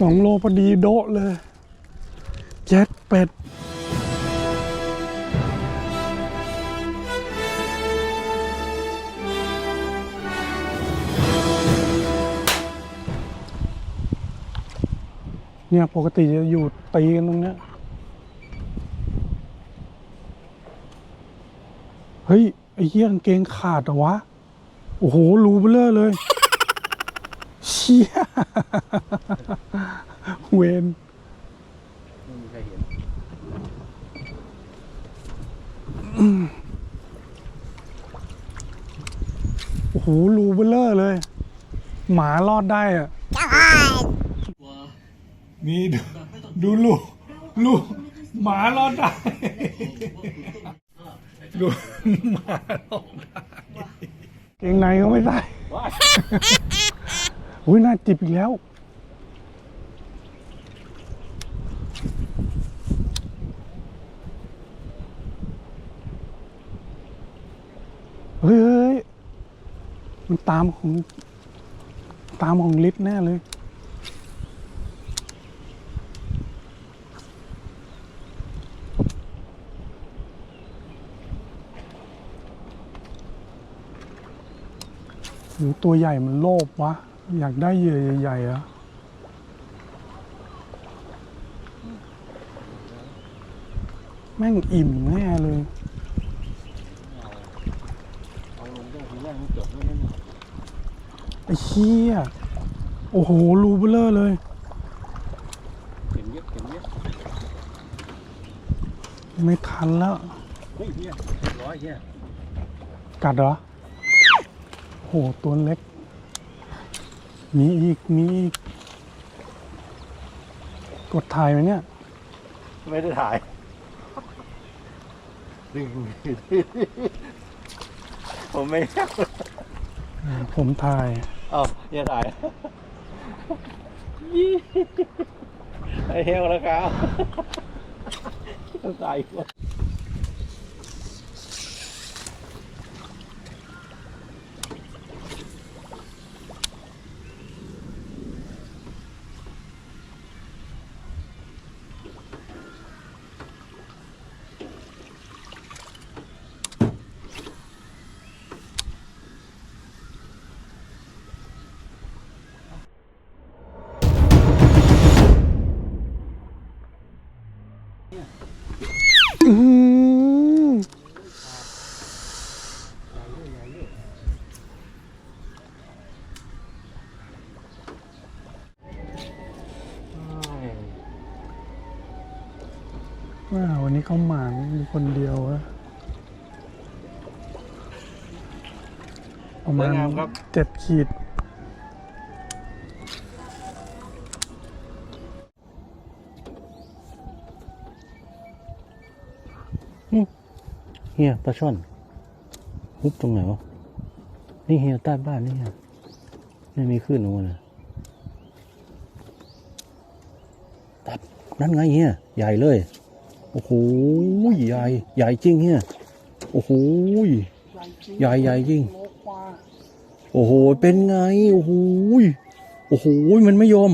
สองโลพอดีโดะเลยเจ็ดเป็ดเนี่ยปกติจะอยู่ตีกันตรงเนี้ย เฮ้ย ไอ้เหี้ยกางเกงขาดเหรอวะ โอ้โห รูเบลอเลย เชี่ยเวนไม่มีใครเห็นโอ้โหรูเบลอเลย หมารอดได้อะนี่ดูดูลูกลูกหมารอดได้ ดูหมารอดได้เกงในก็ไม่ใส่ อุ้ยน่าจิบอีกแล้ว เฮ้ย มันตามของ ตามของลิศแน่เลยหรือตัวใหญ่มันโลภวะ อยากได้เหยื่อใหญ่ๆอะแม่งอิ่มแน่เลย เอาลงต้องทีแรกมันจบไม่ได้เนี่ยไอ้เชี่ยโอ้โห รูเบลอเลย เข็มเย็บเข็มเย็บไม่ทันแล้ว เฮ้ยเฮียร้อยเฮียกัดเหรอโห ตัวเล็ก มีอีก มีอีก กดถ่ายไหมเนี่ย ไม่ได้ถ่ายดึงผมไม่ผมถ่ายเอาเฮียถ่ายไอเฮลแล้วครับตายว่ะ ว้าววันนี้เขาหมานมีคนเดียวอะประมาณเจ็ดขีด เฮียปลาช่อนฮุบตรงไหนวะนี่เฮียใต้บ้านนี่เฮียไม่มีขึ้นลงมาเลยตัดนั่นไงเฮียใหญ่เลย โอ้โหใหญ่ ใหญ่จริงเฮียโอ้โหใหญ่ใหญ่จริงโอ้โห เป็นไง โอ้โหโอ้โห มันไม่ยอม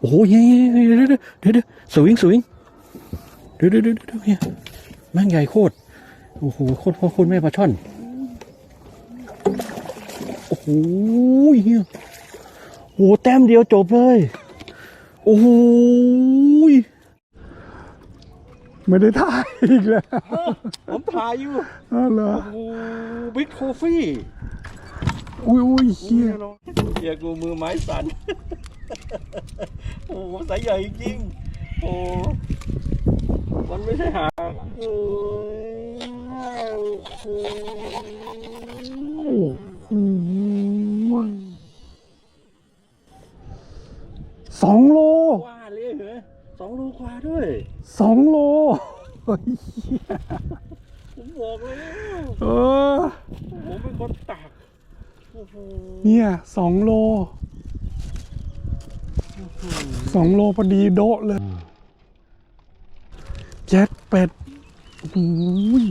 โอ้โหเฮียเฮียเฮียเดี๋ยวเดี๋ยวสวิงสวิงเดี๋ยวเดี๋ยวเดี๋ยวเดี๋ยวเฮีย แม่งใหญ่โคตร โอ้โห โคตรพ่อโคตรแม่ปลาช่อน โอ้โหเฮียโอ้โหแต้มเดียวจบเลย โอ้โหไม่ได้ถ่ายอีกแล้วผมถ่ายอยู่อ้าวเหรอ โอ้โหบิ๊กโคฟี่อุ้ยอุ้ยเฮียเฮียกูมือไม้สั่น โอ้โหสายใหญ่จริง โอ้ มันไม่ใช่หางโอ้ยอืมสองโลว่าเลยเหรอสองลูกว่าด้วยสองโลเฮ้ยผมบอกเลยเออผมเป็นคนตักโอ้โหเนี่ยสองโลสองโลพอดีโดะเลย เจ็ดเป็ดโอ้ย